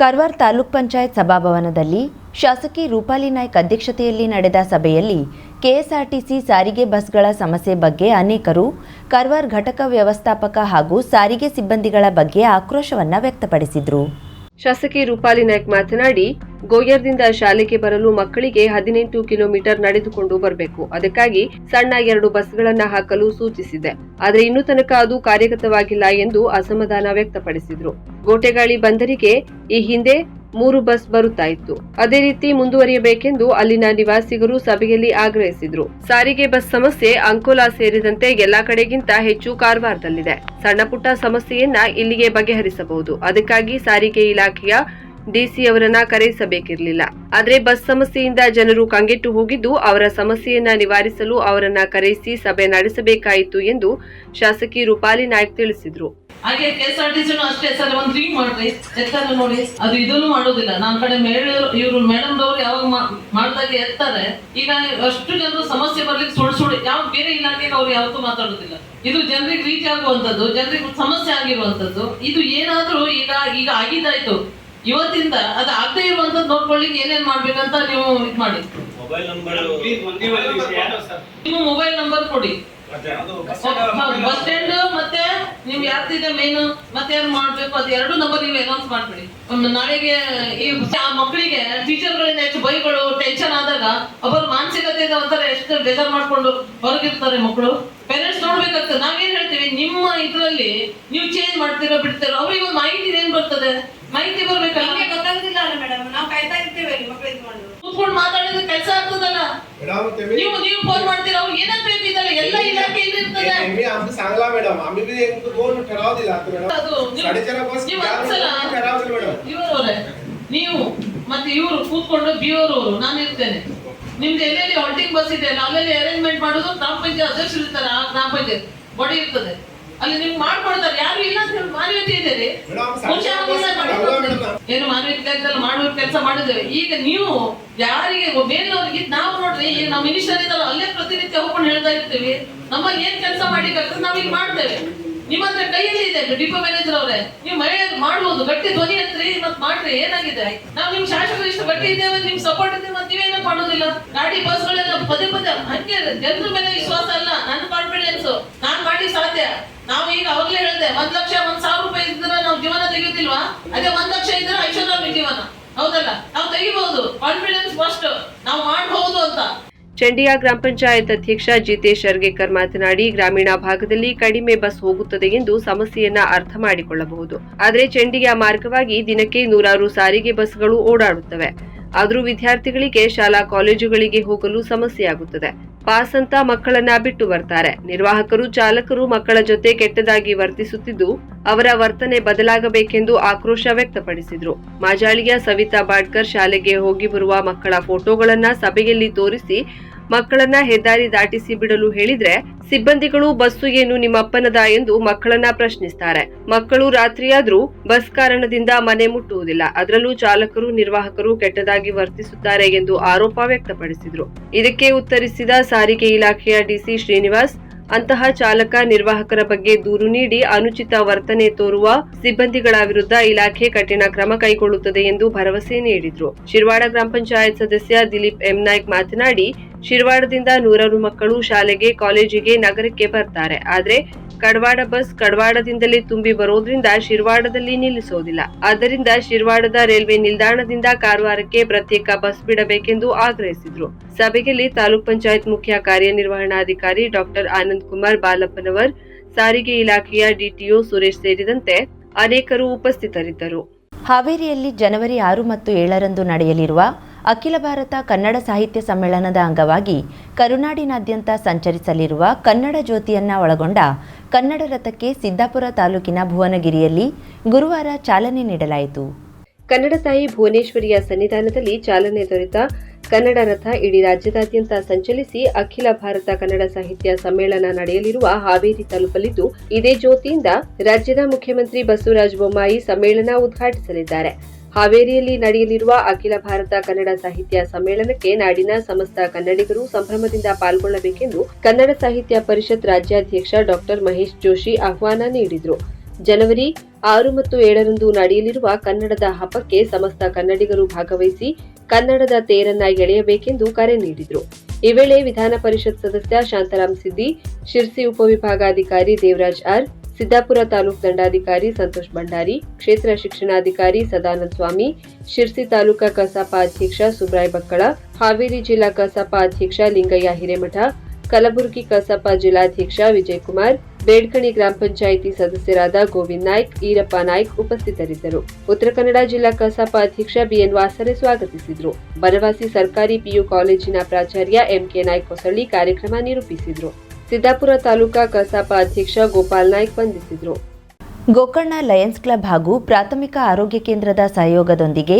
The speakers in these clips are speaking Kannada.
ಕಾರವಾರ ತಾಲೂಕ್ ಪಂಚಾಯತ್ ಸಭಾಭವನದಲ್ಲಿ ಶಾಸಕಿ ರೂಪಾಲಿ ನಾಯ್ಕ್ ಅಧ್ಯಕ್ಷತೆಯಲ್ಲಿ ನಡೆದ ಸಭೆಯಲ್ಲಿ ಕೆಎಸ್ಆರ್ಟಿಸಿ ಸಾರಿಗೆ ಬಸ್ಗಳ ಸಮಸ್ಯೆ ಬಗ್ಗೆ ಅನೇಕರು, ಕರ್ವಾರ್ ಘಟಕ ವ್ಯವಸ್ಥಾಪಕ ಹಾಗೂ ಸಾರಿಗೆ ಸಿಬ್ಬಂದಿಗಳ ಬಗ್ಗೆ ಆಕ್ರೋಶವನ್ನು ವ್ಯಕ್ತಪಡಿಸಿದರು. ಶಾಸಕಿ ರೂಪಾಲಿ ನಾಯ್ಕ್ ಮಾತನಾಡಿ, ಗೋಯರ್ದಿಂದ ಶಾಲೆಗೆ ಬರಲು ಮಕ್ಕಳಿಗೆ ಹದಿನೆಂಟು ಕಿಲೋಮೀಟರ್ ನಡೆದುಕೊಂಡು ಬರಬೇಕು. ಅದಕ್ಕಾಗಿ ಸಣ್ಣ ಎರಡು ಬಸ್ಗಳನ್ನ ಹಾಕಲು ಸೂಚಿಸಿದೆ. ಆದರೆ ಇನ್ನು ತನಕ ಅದು ಕಾರ್ಯಗತವಾಗಿಲ್ಲ ಎಂದು ಅಸಮಾಧಾನ ವ್ಯಕ್ತಪಡಿಸಿದ್ರು. ಗೋಟೆಗಾಳಿ ಬಂದರಿಗೆ ಈ ಹಿಂದೆ ಮೂರು ಬಸ್ ಬರುತ್ತಾ ಇತ್ತು. ಅದೇ ರೀತಿ ಮುಂದುವರಿಯಬೇಕೆಂದು ಅಲ್ಲಿನ ನಿವಾಸಿಗರು ಸಭೆಯಲ್ಲಿ ಆಗ್ರಹಿಸಿದ್ರು. ಸಾರಿಗೆ ಬಸ್ ಸಮಸ್ಯೆ ಅಂಕೋಲಾ ಸೇರಿದಂತೆ ಎಲ್ಲಾ ಕಡೆಗಿಂತ ಹೆಚ್ಚು ಕಾರವಾರದಲ್ಲಿದೆ. ಸಣ್ಣ ಪುಟ್ಟ ಸಮಸ್ಯೆಯನ್ನ ಇಲ್ಲಿಗೆ ಬಗೆಹರಿಸಬಹುದು. ಅದಕ್ಕಾಗಿ ಸಾರಿಗೆ ಇಲಾಖೆಯ ಡಿಸಿ ಅವರನ್ನ ಕರೆಯಿಸಬೇಕಿರಲಿಲ್ಲ. ಆದರೆ ಬಸ್ ಸಮಸ್ಯೆಯಿಂದ ಜನರು ಕಂಗೆಟ್ಟು ಹೋಗಿದ್ದು ಅವರ ಸಮಸ್ಯೆಯನ್ನ ನಿವಾರಿಸಲು ಅವರನ್ನ ಕರೆಯಿಸಿ ಸಭೆ ನಡೆಸಬೇಕಾಯಿತು ಎಂದು ಶಾಸಕಿ ರೂಪಾಲಿ ನಾಯ್ಕ ತಿಳಿಸಿದ್ರು. ಹಾಗೆ ಕೆ ಎಸ್ ಆರ್ ಟಿ ಸಿನೂ ಅಷ್ಟೇ, ಸರ್, ಒಂದ್ ರಿಂಗ್ ಮಾಡ್ರಿ ಎತ್ತಾರ ನೋಡಿ, ಅದು ಇದನ್ನು ಮಾಡೋದಿಲ್ಲ. ನಮ್ಮ ಕಡೆ ಮೇಡ ಇವರು ಮೇಡಮ್ ದವ್ರು ಯಾವಾಗ ಮಾಡ್ದಾಗ ಎತ್ತಾರೆ. ಈಗ ಅಷ್ಟು ಜನರು ಸಮಸ್ಯೆ ಬರ್ಲಿಕ್ಕೆ ಸುಳ್ಳು ಸುಳ್ಳು, ಯಾವ ಬೇರೆ ಇಲಾಖೆಗೆ ಅವ್ರು ಯಾವತ್ತೂ ಮಾತಾಡೋದಿಲ್ಲ. ಇದು ಜನರಿಗೆ ರೀಚ್ ಆಗುವಂತದ್ದು, ಜನರಿಗೆ ಸಮಸ್ಯೆ ಆಗಿರುವಂತದ್ದು. ಇದು ಏನಾದ್ರೂ ಈಗ ಈಗ ಆಗಿದ್ದಾಯ್ತು. ಇವತ್ತಿಂದ ಅದು ಆಗದೆ ಇರುವಂತದ್ದು ನೋಡ್ಕೊಳ್ಳಿಕ್ಕೆ ಏನೇನ್ ಮಾಡ್ಬೇಕಂತ ನೀವು ಇದ್ ಮಾಡಿ. ಮೊಬೈಲ್ ನಂಬರ್ ನಿಮ್ಮ ಮೊಬೈಲ್ ನಂಬರ್ ಕೊಡಿ. ಬಸ್ ಸ್ಟ್ಯಾಂಡ್ ಮತ್ತೆ ನಿಮ್ ಯಾರ್ದಿದೆ ಮೇನ್ ಮತ್ತೆ ಏನ್ ಮಾಡ್ಬೇಕು? ಅದು ಎರಡು ನಂಬರ್ ನೀವು ಅನೌನ್ಸ್ ಮಾಡ್ಬಿಡಿ. ಒಂದು ನಾಳೆಗೆ ಈ ಆ ಮಕ್ಕಳಿಗೆ ಟೀಚರ್ಗಳಿಂದ ಎಷ್ಟು ಬೈಗಳು ಟೆನ್ಷನ್ ಆದಾಗ ಅವರ ಮಾನಸಿಕತೆಯಿಂದ ಒಂಥರ ಎಷ್ಟು ಬೇಜಾರ್ ಮಾಡ್ಕೊಂಡು ಹೊರಗಿರ್ತಾರೆ ಮಕ್ಕಳು. ಪೇರೆಂಟ್ಸ್ ನೋಡ್ಬೇಕಾಗ್ತದೆ ನಾವೇನ್ ಹೇಳ್ತೀವಿ ನಿಮ್ಮ ಇದ್ರಲ್ಲಿ ನೀವು ಚೇಂಜ್ ಮಾಡ್ತೀರೋ ಬಿಡ್ತೀರೋ ಅವ್ರಿಗೆ ಒಂದು ಮಾಹಿತಿ ಏನ್ ಬರ್ತದೆ ಮಾಹಿತಿ ಬರ್ಬೇಕಲ್ಲ ನಮ್ಗೆ ಗೊತ್ತಾಗುದಿಲ್ಲ ಅಲ್ಲ ಮೇಡಮ್ ನಾವು ಕಾಯ್ತಾ ಇರ್ತೇವೆ ಅಲ್ಲಿ ಮಕ್ಕಳು ಇದ್ಕೊಂಡು ಕೂತ್ಕೊಂಡು ಮಾತಾಡಿದ್ರೆ ಕೆಲಸ ಆಗ್ತದಲ್ಲ ನೀವು ನೀವು ಫೋನ್ ಮಾಡ್ತೀರಾ ಅವ್ರಿಗೆ ಏನಾಗ್ಬೇಕು ಇದಲ್ಲ ಎಲ್ಲ ಇಲಾಖೆಯಲ್ಲಿ ಇರ್ತದೆ नेहमी आमचं चांगला मॅडम आम्ही बी एक दोन ठराव दिला आता मॅडम ಅದು ನೀವು- साडेचार बस ನೀವು चार ಒಂದ್ಸಲ वाजता ठराव दिला मॅडम ಇವರವರೇ ನೀವು ಮತ್ತೆ ಇವರು ಕೂತ್ಕೊಂಡು ಬಿಯೋರು ನಾನು ಇರ್ತೇನೆ ನಿಮ್ದು ಎಲ್ಲೆಲ್ಲಿ ಹಾಲ್ಟಿಂಗ್ ಬಸ್ ಇದೆ ಅಲ್ಲೆಲ್ಲಿ ಅರೇಂಜ್ಮೆಂಟ್ ಮಾಡೋದು ಗ್ರಾಮ ಪಂಚಾಯತ್ ಅಧ್ಯಕ್ಷ ಇರ್ತಾರೆ ಆ ಗ್ರಾಮ ಪಂಚಾಯತ್ ಬಡಿ ಇರ್ತದೆ. ಅಲ್ಲಿ ನಿಮ್ಗೆ ಮಾಡ್ಕೊಡ್ತಾರೆ ಯಾರು ಇಲ್ಲ ಅಂತ ಹೇಳಿ ಮಾನವೀಯತೆ ಇದೆ ಏನು ಮಾನ್ಯತೆ ಅಂತ ಮಾಡುವ ಕೆಲಸ ಮಾಡಿದ್ರೆ ಈಗ ನೀವು ಯಾರಿಗೆ ಮೇಲ್ನವ್ರಿಗೆ ನಾವು ನೋಡ್ರಿ ಈಗ ನಾವು ಮಿನಿಸ್ಟರ್ ಇದ್ದಾರೋ ಅಲ್ಲೇ ಪ್ರತಿನಿತ್ಯ ಹೋಗ್ಕೊಂಡು ಹೇಳ್ತಾ ಇರ್ತೀವಿ. ನಮ್ಮಲ್ಲಿ ಏನ್ ಕೆಲಸ ಮಾಡಿ ನಾವ್ ನಾವೀಗ ಮಾಡ್ತೇವೆ. ನಿಮ್ಮ ಹತ್ರ ಕೈಯಲ್ಲಿ ಇದೆ ಡಿಪೋ ಮ್ಯಾನೇಜರ್ ಅವರೇ. ನೀವು ಮಹಿಳೆಯರು ಮಾಡ್ಬೋದು ಗಟ್ಟಿ ಧ್ವನಿ ಹತ್ರಿ ಮತ್ ಮಾಡ್ರಿ, ಏನಾಗಿದೆ? ನಾವು ನಿಮ್ ಶಾಸಕರು ಇಷ್ಟು ಗಟ್ಟಿ ಇದ್ದೇವೆ ನಿಮ್ ಸಪೋರ್ಟ್ ಇದೆ ಮತ್ತೆ ನೀವೇನೋ ಮಾಡೋದಿಲ್ಲ? ಗಾಡಿ ಬಸ್ಗಳೆಲ್ಲ ಪದೇ ಪದೇ, ಹಂಗೆ ಜನರ ಮೇಲೆ ವಿಶ್ವಾಸ ಅಲ್ಲ, ನನ್ನ ಕಾನ್ಫಿಡೆನ್ಸ್ ನಾನ್ ಮಾಡಿ ಸಾಧ್ಯ. ನಾವು ಈಗ ಅವಾಗ್ಲೇ ಹೇಳಿದೆ, ಒಂದ್ ಲಕ್ಷ, ಒಂದ್ ಸಾವಿರ ರೂಪಾಯಿ ಇದ್ರೆ ನಾವು ಜೀವನ ತೆಗೆಯುತ್ತಿಲ್ವಾ? ಅದೇ ಒಂದ್ ಲಕ್ಷ ಇದ್ರೆ ಐಶ್ವರ್ಯ ಜೀವನ. ಹೌದಲ್ಲ? ನಾವು ತೆಗಿಬಹುದು ಕಾನ್ಫಿಡೆನ್ಸ್ ಫಸ್ಟ್ ನಾವು ಮಾಡಬಹುದು ಅಂತ. ಚಂಡಿಯಾ ಗ್ರಾಮ ಪಂಚಾಯತ್ ಅಧ್ಯಕ್ಷ ಜಿತೇಶ್ ಅರ್ಗೇಕರ್ ಮಾತನಾಡಿ, ಗ್ರಾಮೀಣ ಭಾಗದಲ್ಲಿ ಕಡಿಮೆ ಬಸ್ ಹೋಗುತ್ತದೆ ಎಂದು ಸಮಸ್ಯೆಯನ್ನ ಅರ್ಥ ಮಾಡಿಕೊಳ್ಳಬಹುದು. ಆದರೆ ಚಂಡಿಯಾ ಮಾರ್ಗವಾಗಿ ದಿನಕ್ಕೆ ನೂರಾರು ಸಾರಿಗೆ ಬಸ್ಗಳು ಓಡಾಡುತ್ತವೆ. ಆದರೂ ವಿದ್ಯಾರ್ಥಿಗಳಿಗೆ ಶಾಲಾ ಕಾಲೇಜುಗಳಿಗೆ ಹೋಗಲು ಸಮಸ್ಯೆಯಾಗುತ್ತದೆ. ಪಾಸ್ ಅಂತ ಮಕ್ಕಳನ್ನ ಬಿಟ್ಟು ಬರ್ತಾರೆ. ನಿರ್ವಾಹಕರು, ಚಾಲಕರು ಮಕ್ಕಳ ಜೊತೆ ಕೆಟ್ಟದಾಗಿ ವರ್ತಿಸುತ್ತಿದ್ದು ಅವರ ವರ್ತನೆ ಬದಲಾಗಬೇಕೆಂದು ಆಕ್ರೋಶ ವ್ಯಕ್ತಪಡಿಸಿದ್ರು. ಮಾಜಾಳಿಯ ಸವಿತಾ ಬಾಡ್ಕರ್ ಶಾಲೆಗೆ ಹೋಗಿ ಬರುವ ಮಕ್ಕಳ ಫೋಟೋಗಳನ್ನ ಸಭೆಯಲ್ಲಿ ತೋರಿಸಿ ಮಕ್ಕಳನ್ನ ಹೆದ್ದಾರಿ ದಾಟಿಸಿ ಬಿಡಲು ಹೇಳಿದ್ರೆ ಸಿಬ್ಬಂದಿಗಳು ಬಸ್ಸು ಏನು ನಿಮ್ಮಪ್ಪನದ ಎಂದು ಮಕ್ಕಳನ್ನ ಪ್ರಶ್ನಿಸ್ತಾರೆ. ಮಕ್ಕಳು ರಾತ್ರಿಯಾದ್ರೂ ಬಸ್ ಕಾರಣದಿಂದ ಮನೆ ಮುಟ್ಟುವುದಿಲ್ಲ. ಅದರಲ್ಲೂ ಚಾಲಕರು, ನಿರ್ವಾಹಕರು ಕೆಟ್ಟದಾಗಿ ವರ್ತಿಸುತ್ತಾರೆ ಎಂದು ಆರೋಪ ವ್ಯಕ್ತಪಡಿಸಿದ್ರು. ಇದಕ್ಕೆ ಉತ್ತರಿಸಿದ ಸಾರಿಗೆ ಇಲಾಖೆಯ ಡಿಸಿ ಶ್ರೀನಿವಾಸ್ ಅಂತಹ ಚಾಲಕ ನಿರ್ವಾಹಕರ ಬಗ್ಗೆ ದೂರು ನೀಡಿ ಅನುಚಿತ ವರ್ತನೆ ತೋರುವ ಸಿಬ್ಬಂದಿಗಳ ವಿರುದ್ಧ ಇಲಾಖೆ ಕಠಿಣ ಕ್ರಮ ಕೈಗೊಳ್ಳುತ್ತದೆ ಎಂದು ಭರವಸೆ ನೀಡಿದರು. ಶಿರ್ವಾಡ ಗ್ರಾಮ ಪಂಚಾಯತ್ ಸದಸ್ಯ ದಿಲೀಪ್ ಎಂ ನಾಯ್ಕ್ ಮಾತನಾಡಿ, ಶಿರ್ವಾಡದಿಂದ ನೂರಾರು ಮಕ್ಕಳು ಶಾಲೆಗೆ, ಕಾಲೇಜಿಗೆ, ನಗರಕ್ಕೆ ಬರ್ತಾರೆ. ಆದ್ರೆ ಕಡವಾಡ ಬಸ್ ಕಡವಾಡದಿಂದಲೇ ತುಂಬಿ ಬರೋದ್ರಿಂದ ಶಿರ್ವಾಡದಲ್ಲಿ ನಿಲ್ಲಿಸೋದಿಲ್ಲ. ಆದ್ದರಿಂದ ಶಿರ್ವಾಡದ ರೈಲ್ವೆ ನಿಲ್ದಾಣದಿಂದ ಕಾರವಾರಕ್ಕೆ ಪ್ರತ್ಯೇಕ ಬಸ್ ಬಿಡಬೇಕೆಂದು ಆಗ್ರಹಿಸಿದ್ರು. ಸಭೆಯಲ್ಲಿ ತಾಲೂಕ್ ಪಂಚಾಯತ್ ಮುಖ್ಯ ಕಾರ್ಯನಿರ್ವಹಣಾಧಿಕಾರಿ ಡಾಕ್ಟರ್ ಆನಂದ್ ಕುಮಾರ್ ಬಾಲಪ್ಪನವರ್, ಸಾರಿಗೆ ಇಲಾಖೆಯ ಡಿಟಿಒ ಸುರೇಶ್ ಸೇರಿದಂತೆ ಅನೇಕರು ಉಪಸ್ಥಿತರಿದ್ದರು. ಹಾವೇರಿಯಲ್ಲಿ ಜನವರಿ ಆರು ಮತ್ತು ಏಳರಂದು ನಡೆಯಲಿರುವ ಅಖಿಲ ಭಾರತ ಕನ್ನಡ ಸಾಹಿತ್ಯ ಸಮ್ಮೇಳನದ ಅಂಗವಾಗಿ ಕರುನಾಡಿನಾದ್ಯಂತ ಸಂಚರಿಸಲಿರುವ ಕನ್ನಡ ಜ್ಯೋತಿಯನ್ನ ಒಳಗೊಂಡ ಕನ್ನಡ ರಥಕ್ಕೆ ಸಿದ್ದಾಪುರ ತಾಲೂಕಿನ ಭುವನಗಿರಿಯಲ್ಲಿ ಗುರುವಾರ ಚಾಲನೆ ನೀಡಲಾಯಿತು. ಕನ್ನಡ ತಾಯಿ ಭುವನೇಶ್ವರಿಯ ಸನ್ನಿಧಾನದಲ್ಲಿ ಚಾಲನೆ ದೊರೆತ ಕನ್ನಡ ರಥ ಇಡೀ ರಾಜ್ಯದಾದ್ಯಂತ ಸಂಚಲಿಸಿ ಅಖಿಲ ಭಾರತ ಕನ್ನಡ ಸಾಹಿತ್ಯ ಸಮ್ಮೇಳನ ನಡೆಯಲಿರುವ ಹಾವೇರಿ ತಲುಪಲಿದ್ದು ಇದೇ ಜ್ಯೋತಿಯಿಂದ ರಾಜ್ಯದ ಮುಖ್ಯಮಂತ್ರಿ ಬಸವರಾಜ ಬೊಮ್ಮಾಯಿ ಸಮ್ಮೇಳನ ಉದ್ಘಾಟಿಸಲಿದ್ದಾರೆ. ಹಾವೇರಿಯಲ್ಲಿ ನಡೆಯಲಿರುವ ಅಖಿಲ ಭಾರತ ಕನ್ನಡ ಸಾಹಿತ್ಯ ಸಮ್ಮೇಳನಕ್ಕೆ ನಾಡಿನ ಸಮಸ್ತ ಕನ್ನಡಿಗರು ಸಂಭ್ರಮದಿಂದ ಪಾಲ್ಗೊಳ್ಳಬೇಕೆಂದು ಕನ್ನಡ ಸಾಹಿತ್ಯ ಪರಿಷತ್ ರಾಜ್ಯಾಧ್ಯಕ್ಷ ಡಾಕ್ಟರ್ ಮಹೇಶ್ ಜೋಶಿ ಆಹ್ವಾನ ನೀಡಿದರು. ಜನವರಿ ಆರು ಮತ್ತು ಏಳರಂದು ನಡೆಯಲಿರುವ ಕನ್ನಡದ ಹಬ್ಬಕ್ಕೆ ಸಮಸ್ತ ಕನ್ನಡಿಗರು ಭಾಗವಹಿಸಿ ಕನ್ನಡದ ತೇರನ್ನ ಎಳೆಯಬೇಕೆಂದು ಕರೆ ನೀಡಿದರು. ಈ ವೇಳೆ ವಿಧಾನ ಪರಿಷತ್ ಸದಸ್ಯ ಶಾಂತರಾಮ್ ಸಿದ್ದಿ, ಶಿರ್ಸಿ ಉಪವಿಭಾಗಾಧಿಕಾರಿ ದೇವರಾಜ್ ಆರ್ ಸಿದ್ದಾಪುರ ತಾಲೂಕು ದಂಡಾಧಿಕಾರಿ ಸಂತೋಷ್ ಭಂಡಾರಿ, ಕ್ಷೇತ್ರ ಶಿಕ್ಷಣಾಧಿಕಾರಿ ಸದಾನಂದ ಸ್ವಾಮಿ ಶಿರ್ಸಿ ತಾಲೂಕಾ ಕಸಾಪ ಅಧ್ಯಕ್ಷ ಸುಬ್ರಾಯ್ ಬಕ್ಕಳ, ಹಾವೇರಿ ಜಿಲ್ಲಾ ಕಸಾಪ ಅಧ್ಯಕ್ಷ ಲಿಂಗಯ್ಯ ಹಿರೇಮಠ, ಕಲಬುರಗಿ ಕಸಾಪ ಜಿಲ್ಲಾಧ್ಯಕ್ಷ ವಿಜಯಕುಮಾರ್, ಬೇಡ್ಕಣಿ ಗ್ರಾಮ ಪಂಚಾಯಿತಿ ಸದಸ್ಯರಾದ ಗೋವಿಂದ್ ನಾಯ್ಕ್, ಈರಪ್ಪ ನಾಯ್ಕ್ ಉಪಸ್ಥಿತರಿದ್ದರು. ಉತ್ತರ ಕನ್ನಡ ಜಿಲ್ಲಾ ಕಸಾಪ ಅಧ್ಯಕ್ಷ ಬಿಎನ್ ವಾಸರೆ ಸ್ವಾಗತಿಸಿದರು. ಬನವಾಸಿ ಸರ್ಕಾರಿ ಪಿಯು ಕಾಲೇಜಿನ ಪ್ರಾಚಾರ್ಯ ಎಂಕೆ ನಾಯ್ಕ್ ಹೊಸಳ್ಳಿ ಕಾರ್ಯಕ್ರಮ ನಿರೂಪಿಸಿದ್ರು. ಸಿದ್ದಾಪುರ ತಾಲೂಕಾ ಕಸಾಪ ಅಧ್ಯಕ್ಷ ಗೋಪಾಲ್ ನಾಯ್ಕ್ ವಂದಿಸಿದರು. ಗೋಕರ್ಣ ಲಯನ್ಸ್ ಕ್ಲಬ್ ಹಾಗೂ ಪ್ರಾಥಮಿಕ ಆರೋಗ್ಯ ಕೇಂದ್ರದ ಸಹಯೋಗದೊಂದಿಗೆ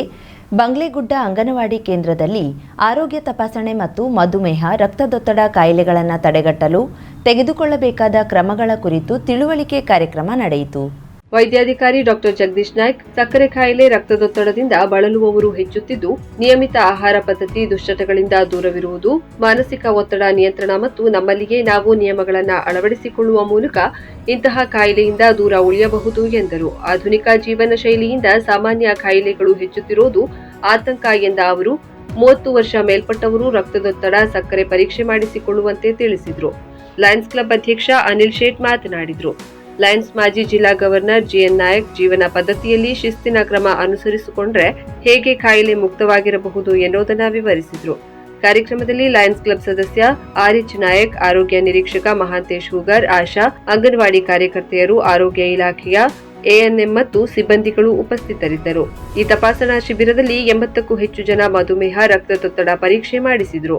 ಬಂಗ್ಲೆಗುಡ್ಡ ಅಂಗನವಾಡಿ ಕೇಂದ್ರದಲ್ಲಿ ಆರೋಗ್ಯ ತಪಾಸಣೆ ಮತ್ತು ಮಧುಮೇಹ, ರಕ್ತದೊತ್ತಡ ಕಾಯಿಲೆಗಳನ್ನು ತಡೆಗಟ್ಟಲು ತೆಗೆದುಕೊಳ್ಳಬೇಕಾದ ಕ್ರಮಗಳ ಕುರಿತು ತಿಳುವಳಿಕೆ ಕಾರ್ಯಕ್ರಮ ನಡೆಯಿತು. ವೈದ್ಯಾಧಿಕಾರಿ ಡಾಕ್ಟರ್ ಜಗದೀಶ್ ನಾಯ್ಕ್, ಸಕ್ಕರೆ ಕಾಯಿಲೆ ರಕ್ತದೊತ್ತಡದಿಂದ ಬಳಲುವವರು ಹೆಚ್ಚುತ್ತಿದ್ದು, ನಿಯಮಿತ ಆಹಾರ ಪದ್ಧತಿ ದುಶ್ಚಟಗಳಿಂದ ದೂರವಿರುವುದು, ಮಾನಸಿಕ ಒತ್ತಡ ನಿಯಂತ್ರಣ ಮತ್ತು ನಮ್ಮಲ್ಲಿಯೇ ನಾವು ನಿಯಮಗಳನ್ನು ಅಳವಡಿಸಿಕೊಳ್ಳುವ ಮೂಲಕ ಇಂತಹ ಕಾಯಿಲೆಯಿಂದ ದೂರ ಉಳಿಯಬಹುದು ಎಂದರು. ಆಧುನಿಕ ಜೀವನ ಶೈಲಿಯಿಂದ ಸಾಮಾನ್ಯ ಕಾಯಿಲೆಗಳು ಹೆಚ್ಚುತ್ತಿರುವುದು ಆತಂಕ ಎಂದ ಅವರು, ಮೂವತ್ತು ವರ್ಷ ಮೇಲ್ಪಟ್ಟವರು ರಕ್ತದೊತ್ತಡ ಸಕ್ಕರೆ ಪರೀಕ್ಷೆ ಮಾಡಿಸಿಕೊಳ್ಳುವಂತೆ ತಿಳಿಸಿದರು. ಲಯನ್ಸ್ ಕ್ಲಬ್ ಅಧ್ಯಕ್ಷ ಅನಿಲ್ ಶೇಟ್ ಮಾತನಾಡಿದರು. ಲಯನ್ಸ್ ಮಾಜಿ ಜಿಲ್ಲಾ ಗವರ್ನರ್ ಜಿಎನ್ ನಾಯಕ್ ಜೀವನ ಪದ್ಧತಿಯಲ್ಲಿ ಶಿಸ್ತಿನ ಕ್ರಮ ಅನುಸರಿಸಿಕೊಂಡ್ರೆ ಹೇಗೆ ಕಾಯಿಲೆ ಮುಕ್ತವಾಗಿರಬಹುದು ಎನ್ನುವುದನ್ನ ವಿವರಿಸಿದರು. ಕಾರ್ಯಕ್ರಮದಲ್ಲಿ ಲಯನ್ಸ್ ಕ್ಲಬ್ ಸದಸ್ಯ ಆರ್ಎಚ್ ನಾಯಕ್, ಆರೋಗ್ಯ ನಿರೀಕ್ಷಕ ಮಹಾಂತೇಶ್ ಹೂಗರ್, ಆಶಾ, ಅಂಗನವಾಡಿ ಕಾರ್ಯಕರ್ತೆಯರು, ಆರೋಗ್ಯ ಇಲಾಖೆಯ ಎಎನ್ಎಂ ಮತ್ತು ಸಿಬ್ಬಂದಿಗಳು ಉಪಸ್ಥಿತರಿದ್ದರು. ಈ ತಪಾಸಣಾ ಶಿಬಿರದಲ್ಲಿ ಎಂಬತ್ತಕ್ಕೂ ಹೆಚ್ಚು ಜನ ಮಧುಮೇಹ, ರಕ್ತದೊತ್ತಡ ಪರೀಕ್ಷೆ ಮಾಡಿಸಿದ್ರು.